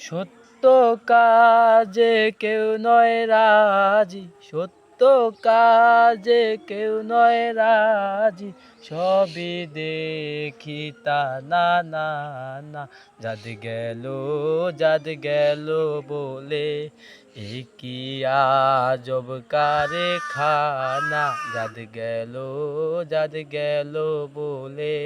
সত্য কাজে কেউ নয় রাজি, সত্য কাজে কেউ নয় রাজি, সবই দেখি তা না না না। যাদ গেল যাদ গেল বলে কি আজব কারে খানা যাদ গেল যাদ গেল বলে।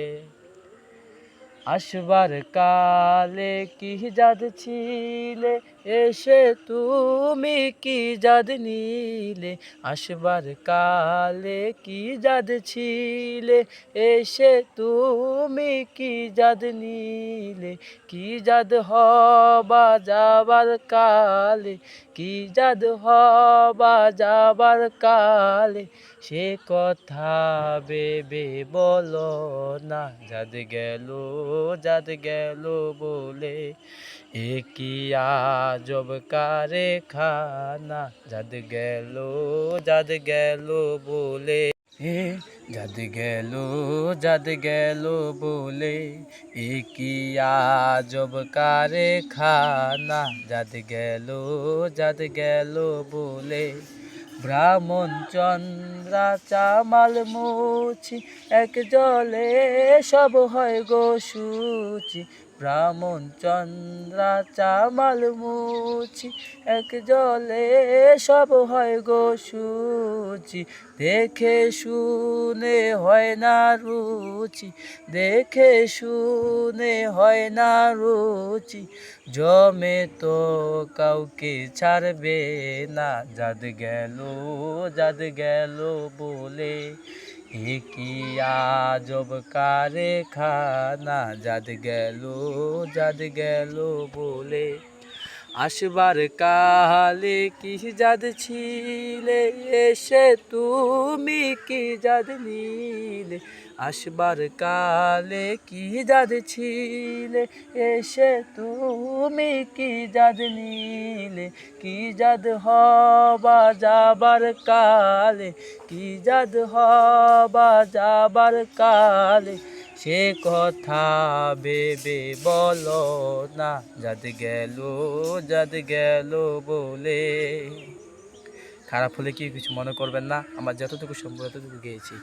আসবার কালে কি জাদ ছিলে? এসে তুমি কি জাদ নিলে? আসবার কালে কি জাদ ছিলে? এসে তুমি কি জাদ নিলে? কি জাদ হবা যাবার কালে? কি জাদ হবা যাবার কালে? সে কথা বেবে বলো না যাদ গেল যাদ গেল বলে, এ কি আজব কারে খানা যাদ গেল যাদ গেল বলে, এ যাদ গেল যাদ গেল বলে, এ কি আজব কারে খানা যাদ গেল যাদ গেল বলে ব্রাহ্মণ চন্দ্রা চামাল মুছি এক জলে সব হয় গো সুচি। ব্রাহ্মণ চন্দ্রা চামাল মুছি, এক জলে সব হয় গো সুচি। দেখে শুনে হয় না রুচি, দেখে শুনে হয় না রুচি। জমে তো কাউকে ছাড়বে না, যাদ গেল যাদ গেল বলে। এ কি আজব কারে খানা যাদ গেল যাদ গেল বলে আসবার কালে কি জাদ ছিলে? এসে তুমি কি জাদ নিলে? আসবার কালে কি জাদ ছিলে? এসে তুমি কি জাদ নিলে? কি জাদ হবা যাবার কালে? কি জাদ হবা যাবার কালে? সে কথা বেবে বল না, যাদ গেল যাদ গেল বলে। খারাপ হলে কি কিছু মনে করবেন না, আমার যতটুকু সম্ভব ততটুকু গিয়েছি।